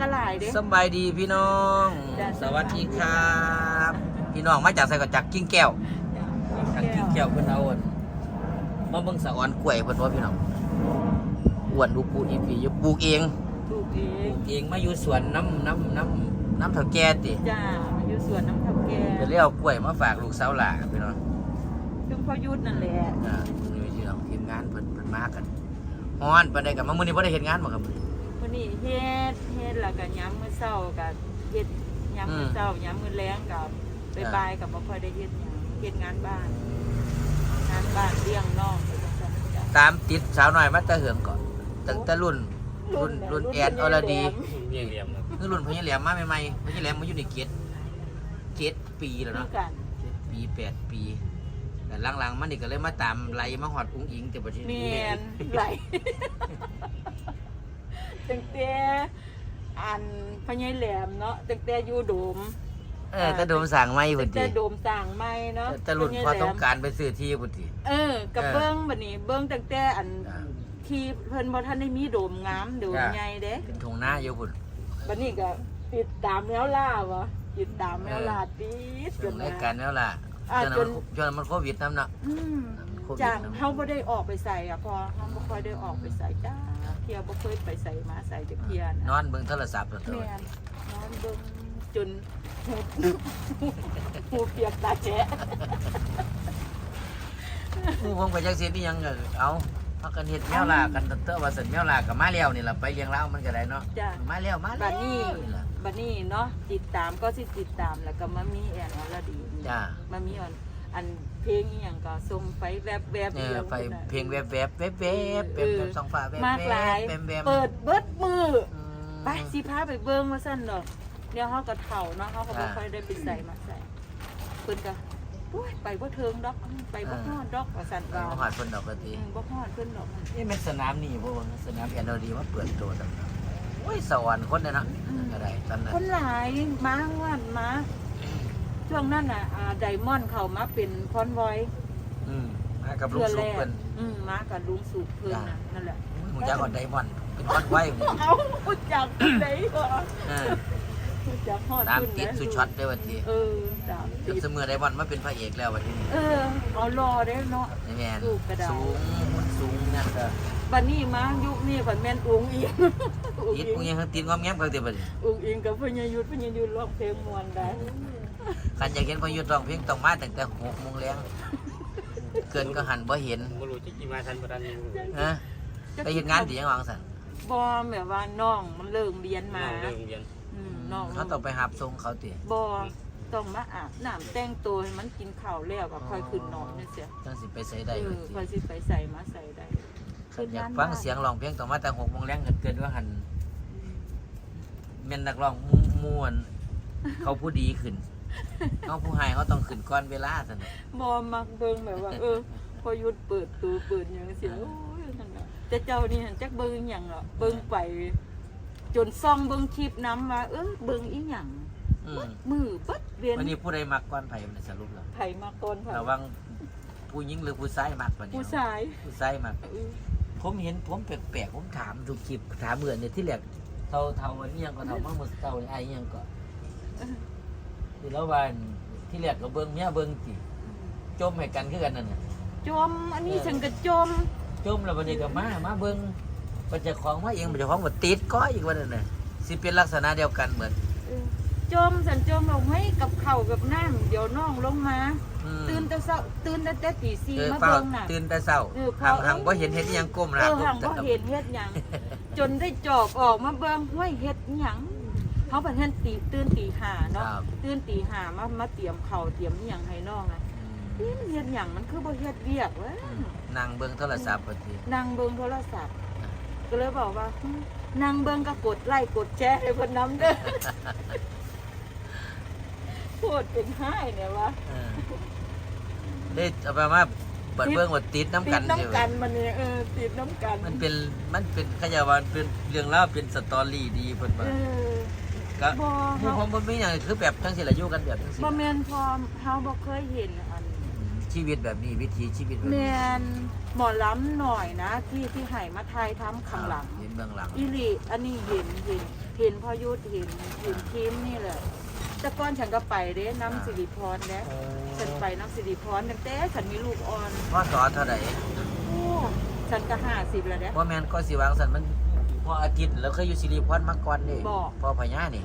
ก็หลายเด้สำบายดีพี่น้อง จ้ะ สวัสดีครับ พี่น้องมาจากใส่ก็จากกิ้งแก้วจากกิ้งแก้วเพิ่นเอาอั่นมาเบิ่งสะออนกล้วยเพิ่นว่าพี่น้องอ้วนดูปูอีปีอยู่ปลูกเองถูกเอปลูงกเองมาอยู่สวนน้ำน้ำน้ำน้ำเถ่าแก่ติจ้ามาอยู่สวนน้ำทับแกจะเรียกเอากล้วยมาฝากลูกสาวหล่าพี่น้องซึ่งพ่อยุทธนั่นแหละอ่านี่พี่น้องทีมงานเพิ่นเพิ่นมากันฮ้อนปานใดกันมามื้อนี้บ่ได้เฮ็ดงานบ่ครับ มื้อนี้วันนี้เฮ็ดเฮ็ดแล้วก็ย้ำมื้อเช้าก็เฮ็ดย้ำมื้อเช้าย้ำมื้อแลงก็บ่ายๆก็บ่ค่อยได้เฮ็ดหยังเฮ็ดงานบ้าน งานบ้านเลี้ยงน้องไปจังซั่นจ้ะ ตามติดสาวน้อยมาแต่เหิงก่อนตั้งแต่รุ่น รุ่นรุ่นแอนอรดีเรียงเหลี่ยมครับคือรุ่นพญาแหลมมาใหม่ๆพญาแหลมมาอยู่ในเกตเกตปีแล้วคือเนาะ กันเจ็ดปีแปดปี แต่หลังๆมันนี่ก็เลยมาตามไล่มาหอดอุ้งอิงแต่ประเทศแมนี้นไหล ตั้งแต่อันพญายแหลมเนาะตั้งแต่อยู่โดมเออแต่โดมสั่งไม่พุ่ตั้นงทีแต่โดมสร้างใหม่เนาะแต่รุ่นพอต้องการไปซื้อที่พุ่นทีเออกับเออ เบิ้งบัดนี้เบิ้งตั้งแต่อันอ่าที่เพิ่นบ่ทันได้มีโดมงามโดมจ้ะใหญ่เด้เป็นทงหน้าอยู่พุ่นบัดนี้ก็ติดตามแมวล่าวะติดตามแมวล่าติดช่วงนะรายการแล้วล่ะอ่าช่วงนั้นจน ช่วงนั้นมันโควิดน้ำเนาะ อืมโควิดจากน้ำเฮาบ่ได้ออกไปใส่อะพอเฮาบ่ค่อยได้ออกไปใส่จ้า เที่ยวบ่เคยไปใส่มาใส่จักเที่ยนนะอนเบิ่งโทรศัพท์ตัวแม่นนอนเบิ่งจนหูหูเปียกตาแฉะผู้ผมก็จักเสียนี่ยังก็เอาพักกันเฮ็ดแมวลากันเตอะว่าสันแมวลากับมาแล้วนี่ล่ะไปเลี้ยงเล้ามันก็ได้เนาะจ้ะ มาแล้วมาแล้วบัดนี้ ล่ะบัดนี้เนาะติดตามก็สิติดตามแล้วก็มามีแอนอรดี จ้ามามีอันอัน เพลงอีหยังก็ส่งไปแวบๆเออีอหยังไปพุ่นน่ะเพลงแวบแวบแวบแวบแวบแวบสองฟ้าแวบมากหลายแวบแวบเปิดเบิดมืออืม ไปสิพาไปเบิ่งว่าซั่นดอกเดี๋ยวเฮาก็เฒ่าเนาะเฮาก็บ่อ่า ค่อยได้ไปใส่มาใส่เพิ่นก็โอ้ยไปบ่เทิงดอกไปบ่ฮอดดอกว่าซั่นเอว่าอมาหอดคนดอกกะทีอืมบ่ฮอดเพิ่นดอกนี่เป็นสนามนี่พวกสนามแอนโอดีมาเปิดตัวตั้งแต่โอ้ยสวรรค์คนเลยเนาะก็ได้ตอนนั้นคนหลายมาว่านมา ช่วงนั้นน่ะอ่าไดมอนด์เข้ามาเป็นคอนวอยอืมมากับลูกเทื่อสุแรกกเพิ่นอืมมากับลุงสุกเพิ่นน่ะนั่นแหละหมูจ้าก่อนไดมอนด์เป็นก้อนไว้หมูเอารู้จักคนไหนบ่เออรู้จักฮอดตามคนไหนติดสุดช็อตได้วันทีเออตามจตินดเสมอไดมอนด์มาเป็นพระเอกแล้ววันที่นี้เออเอารอได้เนาะ นี่แมนลูกกระดาษ สูงมันสูงเนี่ยเด้อบัดนี้มายุคนี้บัดแม่นอุ้งอิงอุ้งติดอิพวกงนี้เขาติดงอมแง้มกันเดียวบัดนี้อุ้งอิงกับพญายุทธพญายุทธร้องเพลงม่วนได้ คันอยากเห็นพอยุทธร้องเพลงต้องมาตั้งแต่หกโมงแรงเกินก็หันบ่เห็นไม่รู้จะกี่มาทันประทันอยู่ฮะไปเห็นงานดียังวางสันบ่แบบว่าน้องมันเริ่มเรียนมาเรื่องเรียนอืมน้องเขาต้องไปหับทรงเขาติบ่ต้องมาอาบน้ำแต่งตัวให้มันกินข้าวแล้วก็ค่อยขึ้นนอนนี่เสียจังสิไปใส่เอได้อบัดค่อยนี้สิไปใส่มาใส่ได้อยากฟังเสียงร้องเพลงต้องมาแต่หกโมงแรงเกินเกินว่าหันแม่นนักร้องม่วนเขาผู้ดีขึ้น เขาผู้ให้เขาต้องขึ้นก่อนเวลาสันน่ะบ่มักเบิ่งแบบว่า เออ พอหยุดเปิดตัวเปิดหยังเสียโอ้ยนั่นน่ะแต่เจ้านี่หันจักเบิ่งหยังเหรอเบิ่งไป จนซ่องเบิ่งคลิปน้ำว่าเออเบิ่งอีหยังอืมมือปัดเวียนวันนี้ผู้ใดมักก่อนไผมันสรุปแล้วไผมาก่อนไผระวังผู้หญิงหรือผู้ชายมักวันนี้ผู้ชายผู้ชายมัก เออผมเห็นผมแปลกๆ ผมถามดูคลิปถามเหมือนเนี่ยที่แรกเท่าเท่าวันนี้ยังก็เท่าเมื่อมื่อเท่าไอ้อิหยังก็ ที่แล้ววันที่แรกก็เบิ้งเมียเบิ้งจีจมให้กันคือกันนั่นน่ะจม อันนี้ฉันก็จม จมแล้ววันนี้ก็มามาเบิ้งมันจะของมาเองมันจะของมาติดก้อยอีกวันนึงน่ะสิเป็นลักษณะเดียวกันเหมือนเออจมฉันจมเอาให้กับเข่าวกับน้ำเดี๋ยวน้องลงมาอืมตื่นแต่เช้าตื่นแต่แต่ตีสี่เออมาเฝ้าเบิ่งน่ะตื่นแต่เช้าเออหังเฝ้าหังบ่เห็นเห็นอิหยังก้มหเอน้าอก้หังมบ่ตาเห็นเฮ็ดหยังจนได้จอบออกมาเบิ่งห้วยเฮ็ดหยัง เขาบัดเฮ็ดตีตื่นตีห้าคเนาะรับ ตื่นตีห้ามามาเตรียมข้าวเตรียมอิหยังให้น้องอะอืนี่มมันเฮ็ดหยังมันคือบ่เฮ็ดเวียกเว้ยอืมนั่งเบิ้งโทรศัพท์พอดีนั่งเบิ่งโทรศัพท์ ก็เลยบอกว่าหึนั่งเบิ่งก็กดไลค์กดแชร์ให้เพิ่นนํเด้อโคตรเป็นไห้เนี่ยวะเออได้เอาไปมาเปิดเบิ้งว่าติดน้ำติกัดนน้ำเดียวกันมันเนี่ยเออติดน้ำกันมันเป็นมันเป็นขยาวันเป็นเรื่องเล่าวเป็นสตอรี่ดีเพิ่นเอว่าอ ก็บ่หมู่เฮาผมบ่มีหยังคือแบบทั้งสิละอยู่กันแบบทั้งสิบ่แม่นพอเฮาบ่เคยเห็นอันชีวิตแบบนี้วิถีชีวิตแบบแมนี้นหมอล้ำหน่อยนะ ที่ที่ไห่มาไทยทำข้างหลัง เห็นเบื้องหลังอีหลีอันนี้เห็นเห็นเห็นพอยุทธเห็นเห็นทีมนี่แหละแต่ก่อนฉันก็ไปเด้น้ำสิริพรเด้ฉันไปน้ำสิริพรตั้งแต่ฉันมีลูกอ่อนพ่อสอนเท่าไหร่โอ้ฉันก็ห้าสิบแล้วเด้ว่าแมนก็สิวางสันมัน พออาทิตย์แล้วเคยอยู่สิริพรมาก่อนนี่บอก พอพญานี่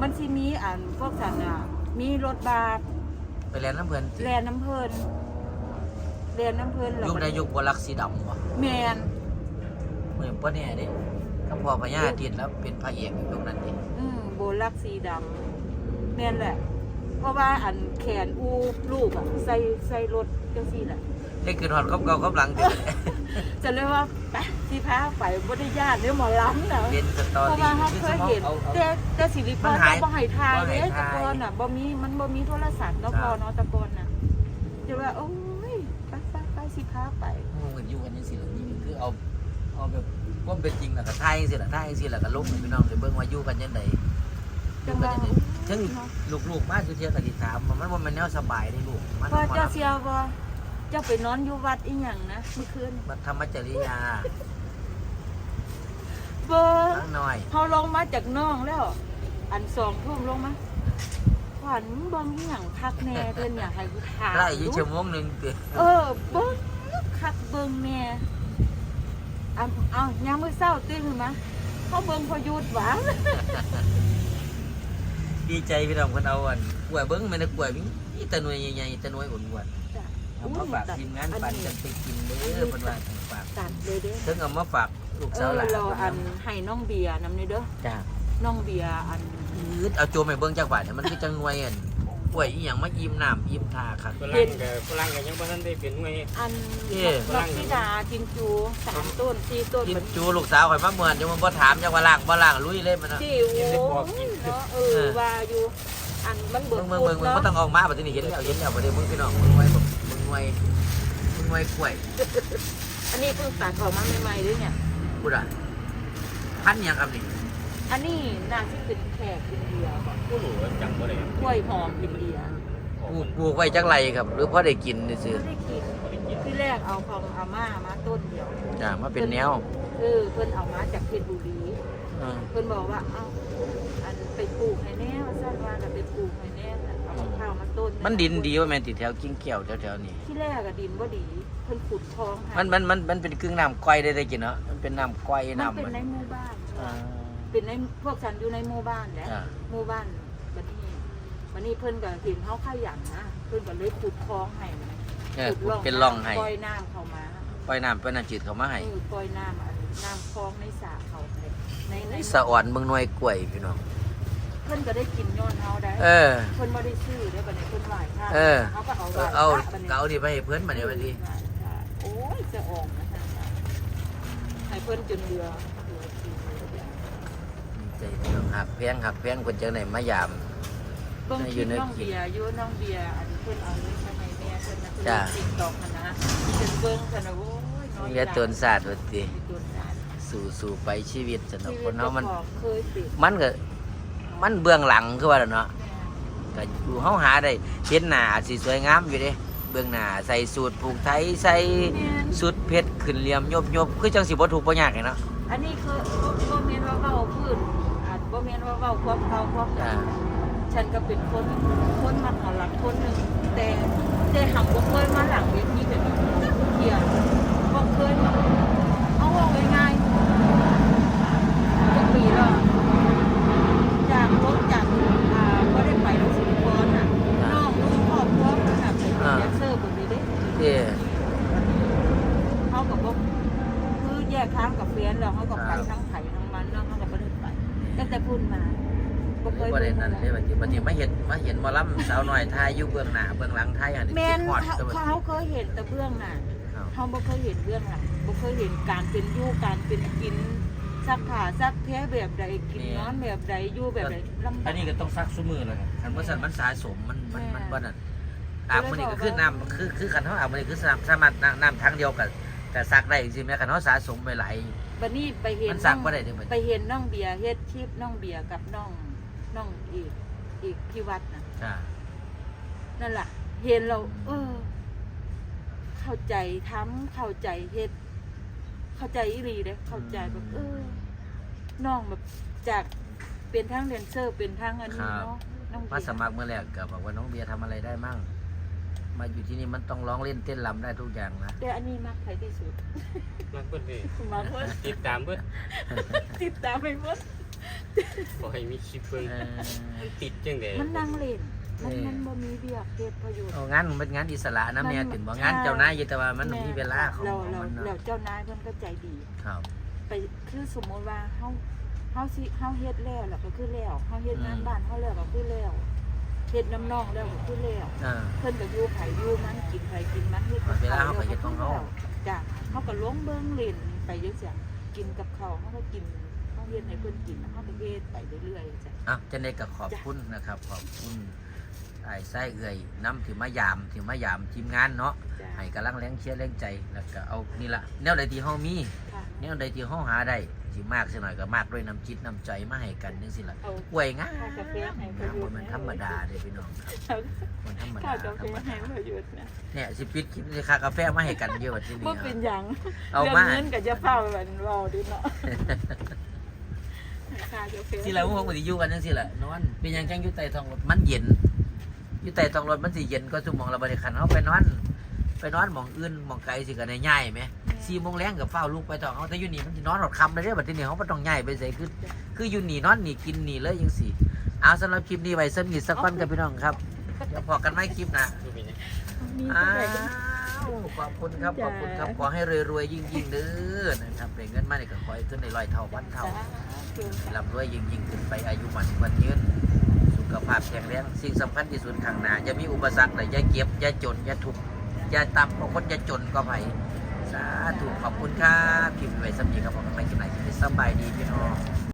มันสิมีอ่านพวกฉันอะ มีรถบัสไปแลนน้ำเพิ่นสิแลนน้ำเพลินแลนน้ำเพลินแล้วยุคก็ใดยุคบลักสีดำวะแมนเหมือนป้าเนี่ยดิก็พอพญาอาทิตย์แล้วเป็นพระเอกอยู่ตรงนั้นดิอืมโบลักสีดำแมนแหละ เพราะว่าอันแขนอูลูกอะใส่ใส่รถเจ้าซี่แหละได้คืนหอดครบเก่าครบหลังติ จะเรียกว่าไปที่พาไปบริญาตเรื่องหมอล้ำนะเป็นสตอเพราะรี่ว่าเขาคือเคสยมองเห็นเอาเอาแต่แต่สิริพมัรนหายบ่ให้ทายบ่ให้เด้ถ่ายตะกอนน่ะบ่มีมันบ่มีโทรศัพท์เนาะครับพอเนาะตะกอนน่ะจะว่าโอ้ยไปไปไปสิพาไปมึงเหมือนอยู่กันยังสิเหล่านี้คือเอาเอาแบบความเป็นจริงน่ะก็ทายจังซี่ล่ะทายจังซี่ล่ะก็ลงให้พี่น้องได้เบิ่งว่าอยู่กันจังไดอจัยู่งกันว่าจังไดถึงลูกๆมาอยู่เที่ยวก็สิถามว่ามันบ่แม่นแนวสบายเด้ลูกมันพ่อบ่เจ้ารับเสียวบ่ เจ้าไปนอนอยู่วัดอีหยังนะเมื่อคืนมันธรรมจริยาเบิ่งทั้งน้อยเขาลงมาจากน้องแล้ว อันสองทุ่มลงมาขวัญเบิ่งอีหยังคักแน่เพิ่นอยากให้กูถามได้อยู่ชั่วโมงหนึงติเออเบิ้งคักเบิ้งแม่เอาเอายามมื้อเช้าตื่นขึ้นมาเขาเบิ้งพอหยุดหวานดีใจพี่น้องเพิ่นเอาอันกล้วยเบิ่งแม่นกล้วยมีมีแต่หน่วยใหญ่ๆแต่หน่วยอ้วนๆ เอามาฝากทีมงานปันกันไปกินเด้อเพิ่นว่าให้ฝากตัดเลยเด้อถึงเอามาฝากลูกเอสาวอหลานรออันให้น้องเบียร์นำนี่เด้อจ้าน้องเบียร์อันอืดเอาโจมไปเบิ่งจักบาทเนี่ยมันคือจังหน่วยอันกล้วยอีหยังมาอิ่มน้ำอิ่มทาคักฝรั่งกับฝรั่งกับยังบ่ทันได้เป็นหน่วยอันเอ๊ะนกพิดาจินจูสามต้นสี่ต้นกินมันจูลูกสาวข่อยมาเหมือนจังมันบ่ถามจังว่าล่างบ่ล่างลุยเลยมันเนาะที่โอ้ยเนาะเออ ว่าอยู่อันมันเบิเบิ่กงเบิ่งเบิ่งเบิ่งบ่ต้องออกมาบัดนี้เห็นแล้วเห็นแล้วบ่ได้มึงพี่น้องมึงไว้บ่มึงหน่ วยมึงหน่วยกล้วยอันนี้เพิ่งตัดออกมาใหม่ๆเลยเนี่ยพูดอะพันธุ์หยังครับนี่อันนี้น่าจะเป็นแขกอินเดียบ่ผู้หนูจำบ่ได้กล้วยหอมอินเดียปลูกปลูกไว้จักไรครับ หรือพอได้กินซื่อไม่ได้กินที่แรกเอาของอาม่ามาต้นเดียวๆจ้ามาเป็นแนว เออเพิ่นเอามาจากเพชรบุรี อืมเพิ่นบอกว่าเอาอันไปปลูกให้แน่ว่าซั่นว่าน่ะไปปลูกให้แน่น่ะเอามะพร้าวมาต้นมันดินดีว่าแม่นติแถวกิ้งเกี่ยวแถวๆนี้ที่แรกอะดินบ่ดีเพิ่นขุดคลองหามันมันมันมันเป็นกึ่งน้ำก้อยได้ได้กินเนาะมันเป็นน้ำก้อยมันน้ำเป็นมันในหมู่บ้าน อ่า เป็นในพวกฉันอยู่ในหมู่บ้านแหละอ่า หมู่บ้านบัดนี้บัดนี้เพิ่นก็เห็นเฮาขยันนะเพิ่นก็เลยขุดคลองให้มันเออเป็นร่องให้ปล่อยน้ำเข้ามาปล่อยน้ำเป็นน้ำจืดเขามาให้ เออปล่อยน้ำอันน้ำคลองในสระเขาไปในในสะอ่อนเมืองหน่วยกล้วยพี่น้อง เพิ่นก็ได้กินย้อนเฮาได้เออ เพิ่นบ่ได้ซื้อเด้อบัดนี้เพิ่นไหว้พระเออเขาก็เอาไหเอว้อพเอาระบัดนี้เกเอาดิไปให้เพื่อนมาเนี่ยไปดิไหว้พระโอ้ยจะออกนะฮะให้เพิ่นจนเรือเรือกินเรือใจพี่น้องหักแพงหักแพงคนจังไหนมายาม เบิ่งอคยู่ลิปในน้องเบียร์อยู่น้องเบียร์อันเพิ่นเอาไว้ทำไมแม่เพิ่นนะเพิ่นจ้ะ ติ๊กตอกนะเพิ่นเบิ่งเพิ่นน่ะโอ้ยน้อยเรียกตนศาสตร์วันตีมีต้น สาดสู่สู่ไปชีวิตสนุกชีควิตนเนาะมันจ้ของเคยติดมันก็มันเบื้องหลังคือว่าล่ะเนาะก็อยู่เฮาหาได้เห็นหน้าอาจสิสวยงามอยู่เด้เบื้องหน้าใส่สูทผูกไทยใส่สุดเพชรขึ้นเหลี่ยมยบยบคือจังสิบ่ถูกบ่ยากเลยเนาะอันนี้คือบ่บ่แม่นว่าเว้าพื้นอาจบ่แม่นว่าเว้าความเก่าความหลัจ้างฉันก็เป็นคนคนมาหาหลักคนหนึงแต่แต่หักบ่เคยมาหลังเวทีแบบนี้เที่ยบ่เคยมาเอาว่าง่ายๆจักปีแล้วจากรถจากอ่าบ่ได้ไปโรงสิริพรน่ะน้องลูกครอบครัวน่ะเป็นแดนเซอร์เบนนี้เด้ เด้ เขากับว่าคือแยกทางกับเฟียนแล้วเขากับไปทั้งไผ่ทั้งมันเนาะเขากับไม่ได้ไปตั้งแต่พูดมาบ่เคย บ่ได้นั่น เล เด้บัดนี้บัดนี้ มาเห็นมาเห็นหมอลำสาวน้อยทายอยู่เบื้องหน้าเบื้องหลังทายอันนี้แมนคิดฮอดเขาตัวบัดเขาเคยเห็นแต่เบื้องหน้าอ้าวเขาบ่เคยเห็นเบื้องหลังบ่เคยเห็นการเป็นอยู่การเป็นกินซักผ้าซักแพ้แบบใดกินนอนแบบใดอยู่แบบใดลำบากอันนี้ก็ต้องซักซุมือเลยครับคันบ่ซั่นมันสะสมมันมันมันแม่บ่นั่นอาบมื้อนี้ก็คือน้ำคือคือคันเฮาอาบมื้อนี้คือสามสามารถน้ำน้ำทางเดียวกันก็ซักได้จริงๆแม้คันเฮาสะสมไว้หลาย บัดนี้ไปเห็นมันซักบ่ได้เด้อบัดไปนี้เห็นน้องเบียร์เฮ็ดคลิปน้องเบียร์กับน้องน้องอีก อีกพี่วัดน่ะจ้านั่นแหละเห็นเรา เออ เข้าใจทำเข้าใจเฮ็ด เข้าใจอีหลีเด้เข้าใจแบบ เออน้องแบบจากเป็นทั้งแดนเซอร์เป็นทั้งอันนี้เนาะน้องเบีมายสมัครเมื่อแรกก็บอกว่าน้องเบียร์ทำอะไรได้มั่ง มาอยู่ที่นี่มันต้องร้องเล่นเต้นรำได้ทุกอย่างนะ แต่อันนี้มักใครที่สุดมากเบิดเลยมักเพิ่นติดตามเบิดติดตามไปหมดบ่ให้มีคลิปเบิ่งเออมันติดจังได๋มันนั่งเล่นมันเออมันบ่มีเบียกเฮ็ดประโยชน์เอางานมันเป็นงานอิสระนะมันแม่ตินบอกงานเจ้านายอยู่แต่ว่ามันมีเวลาของเราของเรามันเราเนาะเจ้านายเพิ่นก็ใจดีครับ ไปคือสมมติว่าเฮาเฮาสิเฮาเฮ็ดแล้วแล้วก็คือแล้วเฮาเฮ็ดงานบ้านเฮาแล้วก็คือแล้ว เฮ็ดน้ำนองแล้วก็คือแล้วอ่า เพิ่นก็อยู่ไผอยู่มันกินไผกินมันเฮ็ดกับเวลาข้าวเฮาก็เฮ็ดของเฮาจ้ะเฮาก็ลงเบิ่งเล่นไปจังซี่กินกับข้าวเฮาก็กินเฮาเฮ็ดให้เพิ่นกินเฮาก็เฮ็ดไปเรื่อยๆจ้ะ อะจะได้ก็ขอบคุณนะครับ ขอบคุณไอ้ไส้เอื่อยน้ำถือมายามถือมายามทีมงานเนาะจ้ะให้กำลังแรงเชียร์แรงใจแล้วก็เอานี่ละแนวใดที่เฮามีค่ะ แนวใดที่เฮาหาได้สิมากสิหน่อยก็มากด้วยน้ำจิตน้ำใจมาให้กันจังซี่ล่ะเอาป่วยงามค่ากาแฟให้ประโยชน์มันธรรมดาเด้อพี่น้องครับเอามันธรรมดาค่ากาธแฟรรมให้ดาประโยชน์นะเนี่ยสิปิดคลิปสิค่ากาแฟมาให้กันเยอะที่นี่บ่เป็นหยังเอาเรื่องมา เงินก็จะเฝ้ากันเว้าดิเนาะค่ากาแฟสิละพวกมันสิอยู่กันจังซี่ล่ะนอนเป็นหยังจังอยู่ใต้ท้องรถมันเย็นอยู่ใต้ท้องรถมันสิเย็นก็สมองเราบ่ได้คันเฮาไปนอน ไปนอนหมองอื่นหมองไกลสิก็ได้ย้ายไหม สี่โมงแรงกับเฝ้าลูกไปท้อเอาแต่อยู่นี่มันสินอนหลอดคำเลยเด้อบัดนี้เฮาบ่ต้องย้ายไปไสคือคืออยู่นี่นอนนี่กินนี่เลยจังซี่เอาสำหรับคลิปนี้ไว้สนิทสักวันกับพี่น้องครับเดี๋ยวพอกันใหม่คลิปน้าดูเป็นหยังมีอ้าวขอบคุณครับขอบคุณครับขอให้รวยๆยิ่งยิ่งๆเด้อนะครับเป็นเงินมาเนี่ยก็ขอให้ขึ้นในร้อยเท่าพันเท่าร่ำรวยยิ่งยิ่งๆขึ้นไปอายุมันมันยืนสุขภาพแข็งแรงสิ่งสำคัญที่สุดข้างหน้าอย่ามีอุปสรรคเลยอย่าเก็บอย่าจนอย่าทุกข์อย่าต่ำเพราะคนอย่าจนก็ไป สาธุขอบคุณครับพิมพ์ไว้สำนีครับผมกันไม่กินไหนสบายดีพี่น้อง